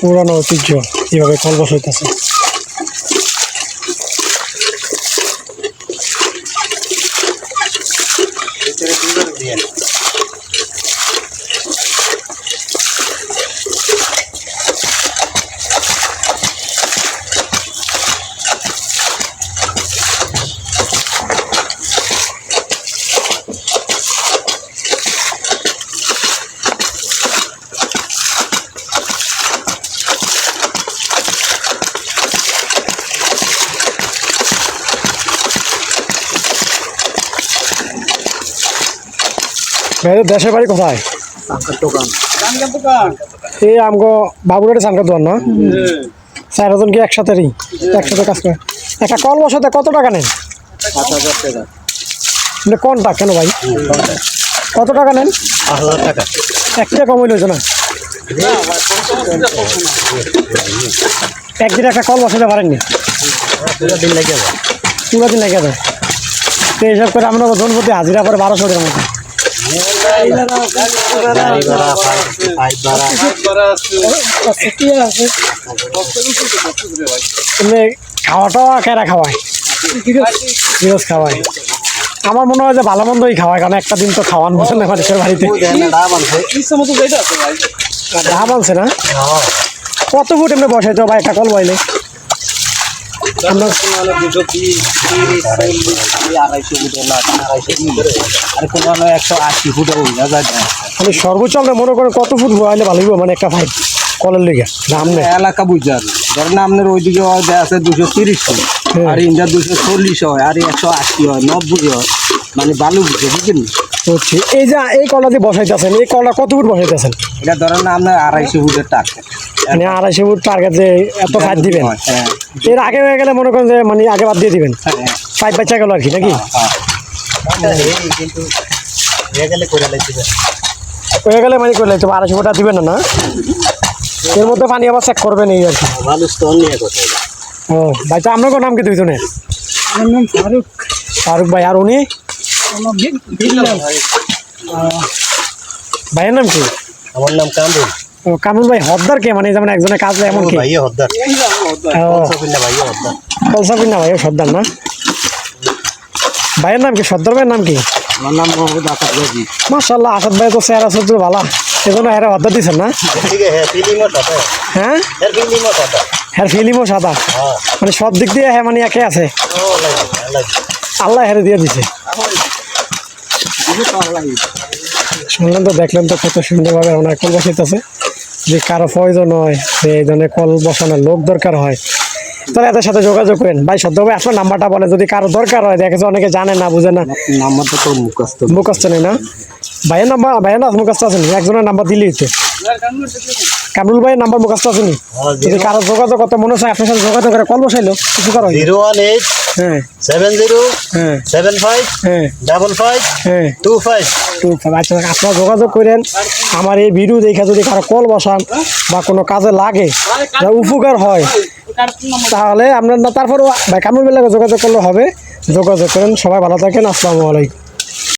পুরানো ঐতিহ্য এইভাবে কলবস হইতেছে। বসাইতেছে ভাইদের দেশের বাড়ি কোথায়? এই আমগো বাবুরাটে চানকা দোয়ার না? চারজন কি একসাথেই একসাথে কাজ করে। একটা কল বসাতে কত টাকা নেন? মানে কোনটা? কেন ভাই? কত টাকা নেন? একটা কম হইল না? একদিন একটা কল বসাতে পারেননি? পুরো দিন লেগে যায়। তো এইসব করে আমরা ধনপতি হাজিরা করে বারোশো টাকার মতো। খাওয়া টাওয়া কেরা খাওয়ায়? খাওয়ায়। আমার মনে হয় যে ভালো মন্দই খাওয়ায় কারণ একটা দিন তো খাওয়ান বসে না মানুষের বাড়িতে। ডাব আনছে। না? কত ফুট এমনি বসাইতে ভাই একটা কল বইলে। আমরা একশো আশি ফুট মানে সর্বোচ্চ আমরা মনে করেন কত ফুট বইলে ভালো মানে একটা ভাই কলের লেগে নেই। এলাকা বুঝার ধরেন আপনার ওইদিকে আছে দুশো তিরিশ হয় হ্যাঁ। আর ইন্ডিয়া দুশো চল্লিশ হয় আর একশো আশি হয় নব্বই হয় মানে বালু বুঝে বুঝলেন হচ্ছে এই যে এই কলটা যে বসাইতেছেন এই কলা কত ফুট বসাইতেছেন? এটা ধরেন না আপনার আড়াইশো ফুটের টাকা মানে আড়াইশো ফুট টার্গেট যে এত ফাইভ দিবেন? হ্যাঁ এর আগে হয়ে গেলে মনে করেন যে মানে আগে বাদ দিয়ে দিবেন। হ্যাঁ ফাইভ বাচ্চা গেল আর কি নাকি? হয়ে গেলে মানে করে লাগছে আড়াইশো ফুটা দিবেন না না? এর মধ্যে পানি আবার চেক করবেন এই আর কি। ও বাচ্চা আপনার নাম কি দুইতো না ফারুক। ফারুক ভাই আর উনি? ভাইয়ের নাম কি? আমার নাম কামরুল। ও কামরুল ভাই হদ্দার কে? মানে যেমন একজনের কাজ এমন কি ভাইয়া হদ্দার। ভাইয়া হদ্দার। না ভাই সর্দার না? ভাইয়ের নাম কি? সর্দার ভাইয়ের নাম কি? আমার নাম মোহাম্মদ আসাদ গাজী আসাদ ভাই তো চেহারা সহ্য ভালো। সেজন্য হ্যাঁ হদ্দার দিচ্ছেন না? হ্যাঁ হ্যাঁ? হ্যাঁ ফিলিমও হ্যাঁ সাদা। হ্যাঁ। মানে সব দিক দিয়ে হ্যাঁ মানে একে আছে। আল্লাহ হেরে দিয়ে দিছে। শুনলেন তো দেখলেন তো কত সুন্দরভাবে ওনার কল যে কারও প্রয়োজন হয় যে এই ধরনের কল বসানোর লোক দরকার হয় তাহলে এদের সাথে যোগাযোগ করেন। ভাই সদ্য ভাই আপনার নাম্বারটা বলে যদি কারও দরকার হয় দেখেছে অনেকে জানে না বুঝে না। নাম্বারটা তো মুখস্থ। মুখস্থ নেই না? ভাইয়ের নাম্বার ভাইয়ের না মুখস্থ আছে নি একজনের নাম্বার দিলেই তো। কামরুল ভাইয়ের নাম্বার মুখস্থ আছে নি যদি কারও যোগাযোগ করতে মনে হয় আপনার সাথে যোগাযোগ করে কল বসাইলো কিছু করো জিরো ওয়ান এইট হ্যাঁ সেভেন জিরো হ্যাঁ। সেভেন ফাইভ হ্যাঁ। ডাবল ফাইভ হ্যাঁ। Two five. তো আচ্ছা আপনারা যোগাযোগ করেন। আমার এই ভিডিও দেখে যদি কারও কল বসান বা কোনো কাজে লাগে যা উপকার হয় তাহলে আপনার তারপর কামরুল বেলাকে যোগাযোগ করলে হবে। যোগাযোগ করেন। সবাই ভালো থাকেন। আসসালামু আলাইকুম।